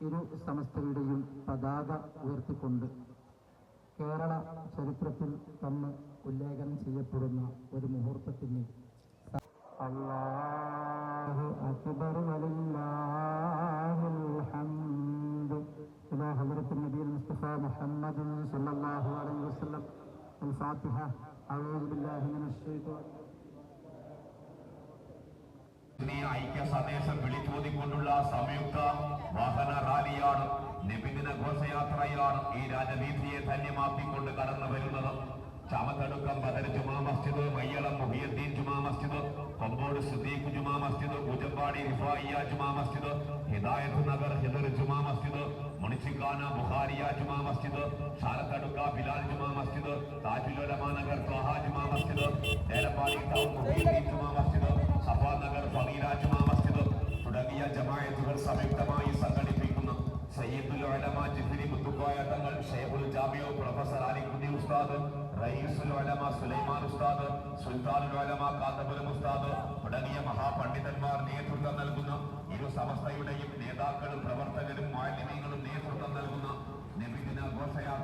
ഇരു സമസ്തയുടെയും പതാക ഉയർത്തിക്കൊണ്ട് കേരള ചരിത്രത്തിൽ തന്നെ ഉല്ലേഖനം ചെയ്യപ്പെടുന്ന ഒരു മുഹൂർത്തത്തിന് അല്ലാഹു അക്ബർ വലില്ലാഹിൽ ഹംദ് ഇലാ ഹദ്റത്ത് നബിയിൽ മുസ്തഫ മുഹമ്മദ് സല്ലല്ലാഹു അലൈഹി വസല്ലം الفاتحة أعوذ بالله من الشيطان ഈ ഐക്യ സന്ദേശം വിളിച്ചോതിക്കൊണ്ടുള്ള സംയുക്ത വാഹന റാലിയാണ് നിബിദിന ഘോഷയാത്രയാണ് ഈ രാജവീതിയെ ധന്യമാക്കിക്കൊണ്ട് കടന്നു വരുന്നത്. ചാമത്തടുക്കം ബദർ ജുമാ മസ്ജിദ് മയ്യളം മുഹിയുദ്ദീൻ ജുമാ മസ്ജിദ് കൊമ്പോട് സുദീഖ് ജുമാ മസ്ജിദ് ഉജമ്പാടി റിഫായിയ ജുമാ മസ്ജിദ് ഹിദായത്ത് നഗർ ഹിദർ ജുമാ മസ്ജിദ് മുണിച്ചിക്കാന ബുഖാരിയ ജുമാ മസ്ജിദ് ഷാരത്തടുക്ക ബിലാൽ ജുമാ മസ്ജിദ് താജുലുലമ നഗർ ത്വഹ ജുമാ മസ്ജിദ് ഏലപ്പാടി ടൗൺ മുഹിയുദ്ദീൻ ജുമാ മസ്ജിദ് സഫാ നഗർ ഫീറ ജുമാ മസ്ജിദ് തുടങ്ങിയ ജമായത്തുകൾ സംയുക്തമായി സംഘടിപ്പിക്കുന്ന സയ്യിദുൽ ഉലമ ജിഫ്രി മുത്തുക്കോയ തങ്ങൾ ജാമിയോ പ്രൊഫസർ അലിക്കുട്ടി ഉസ്താദ് റയീസുൽ ഉലമ സുലൈമാൻ ഉസ്താദ് സുൽത്താനുൽ ഉലമ കാന്തപുരം ഉസ്താദ് തുടങ്ങിയ മഹാപണ്ഡിതന്മാർ നേതൃത്വം നൽകുന്ന ഇരു സമസ്തയുടെയും നേതാക്കളും പ്രവർത്തകരും മാലിന്യങ്ങളും നേതൃത്വം നൽകുന്ന നബിദിന ഘോഷയാത്ര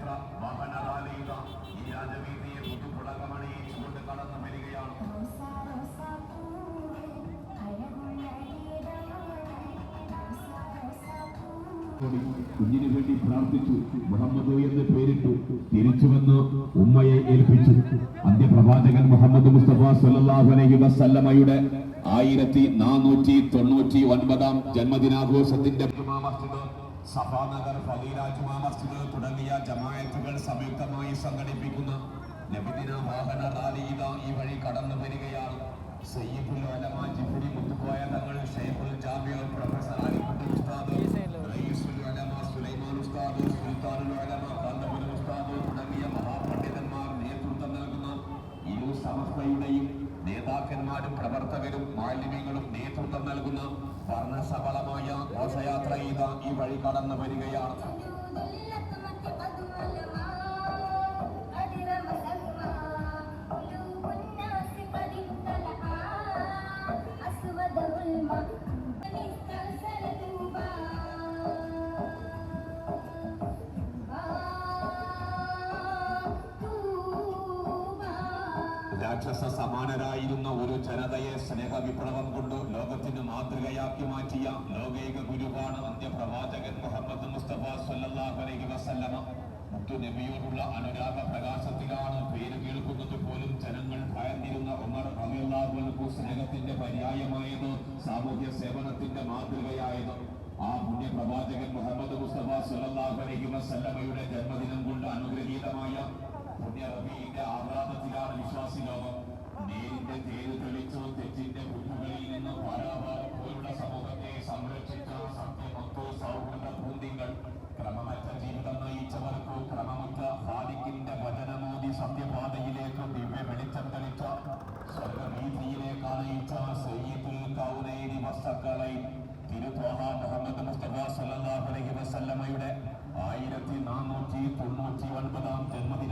കുഞ്ഞിനു വേണ്ടി പ്രാർത്ഥിച്ചു. മുഹമ്മദ് എന്ന് പേരിട്ടു. തിരിച്ചു വന്ന് ഉമ്മയെ ഏൽപ്പിച്ചു. അന്ത്യപ്രവാചകൻ മുഹമ്മദ് മുസ്തഫ സല്ലല്ലാഹു അലൈഹി വസല്ലമയുടെ ആയിരത്തി നാനൂറ്റി തൊണ്ണൂറ്റി ഒൻപതാം ജന്മദിനാഘോഷത്തിന്റെ സഭാനഗർ ഫലീല തുടങ്ങിയ ജമായത്തുകൾ സംയുക്തമായി സംഘടിപ്പിക്കുന്ന നബിദിന വാഹന റാലി ഈ വഴി കടന്നു വരികയാണ്. സയ്യിദുൽ ഉലമ ജിഫ്രി മുത്തുക്കോയ തങ്ങൾ ഷെയ്ഖുൽ ജാമിയ പ്രൊഫസർ അലിക്കുട്ടി ഉസ്താദ് സമസ്തയുടെയും നേതാക്കന്മാരും പ്രവർത്തകരും മാലിന്യങ്ങളും നേതൃത്വം നൽകുന്ന വർണസബളമായ ഘോഷയാത്ര ഇതാ ഈ വഴി കടന്നു വരികയാണ്. രാക്ഷസ സമാനരായിരുന്ന ഒരു ജനതയെ സ്നേഹവിപ്ലവം കൊണ്ട് ലോകത്തിന് മാതൃകയാക്കി മാറ്റിയ ലോകൈക ഗുരുവാണ് അന്ത്യപ്രവാചകൻ മുഹമ്മദ് മുസ്തഫ സല്ലല്ലാഹു അലൈഹി വസല്ലമ. മുത്തു നബിയോടുള്ള അനുരാഗ പ്രകാശത്തിലാണ് പേര് കേൾക്കുന്നത് പോലും ജനങ്ങൾ ഭയന്നിരുന്ന ഉമർ അൻഹു സ്നേഹത്തിന്റെ പര്യായമായത് സാമൂഹ്യ സേവനത്തിന്റെ മാതൃകയായത്. ആ പുണ്യ പ്രവാചകൻ മുഹമ്മദ് മുസ്തഫ സല്ലല്ലാഹു അലൈഹി വസല്ലമയുടെ ജന്മദിനം കൊണ്ട് അനുഗ്രഹീതമായ പുണ്യ റബീന്റെ ആഹ്ലാദത്തിലാണ് വിശ്വാസി ലോകം. നേരിന്റെ തേര് തെളിച്ചു തെറ്റിന്റെ കുഞ്ഞുകളിൽ നിന്ന് പാരാവാരം പോലുള്ള സമൂഹത്തെ സംരക്ഷിച്ച സത്യമൊത്തു സൗഹൃദ പൂന്തിങ്ങൾ. ക്രമമറ്റ ജീവിതം നയിച്ചവർക്ക് ക്രമമുറ്റ ഹാദിക്കിന്റെ വചനമോദി സത്യപാതയിലേക്ക് ദിവ്യ വെളിച്ചം തെളിച്ച സ്വർഗവീതിയിലേക്ക് അണയിച്ച സയ്യിദുൽ കൗനൈനി വസ്തക്കളൈ തിരുത്തോഹ മുഹമ്മദ് മുസ്തഫ സല്ലല്ലാഹു അലൈഹി വസല്ലമയുടെ ആയിരത്തി നാനൂറ്റി തൊണ്ണൂറ്റി ഒൻപതാം ജന്മദിനാഘോഷത്തിന്റെ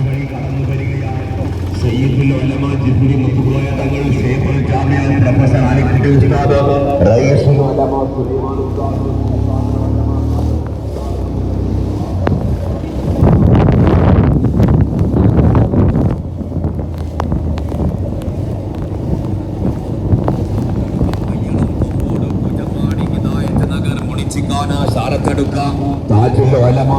വഴി കടന്നു വരികയാണ് റയീസുൽ ഉലമ ജിബ്രി മുത്തുകോയ തങ്ങൾ ആലിക്കുട്ടി ഉസ്താദ് റയീസ് ശാരത്തെടുക്കാം താജുൽ ഒലമാ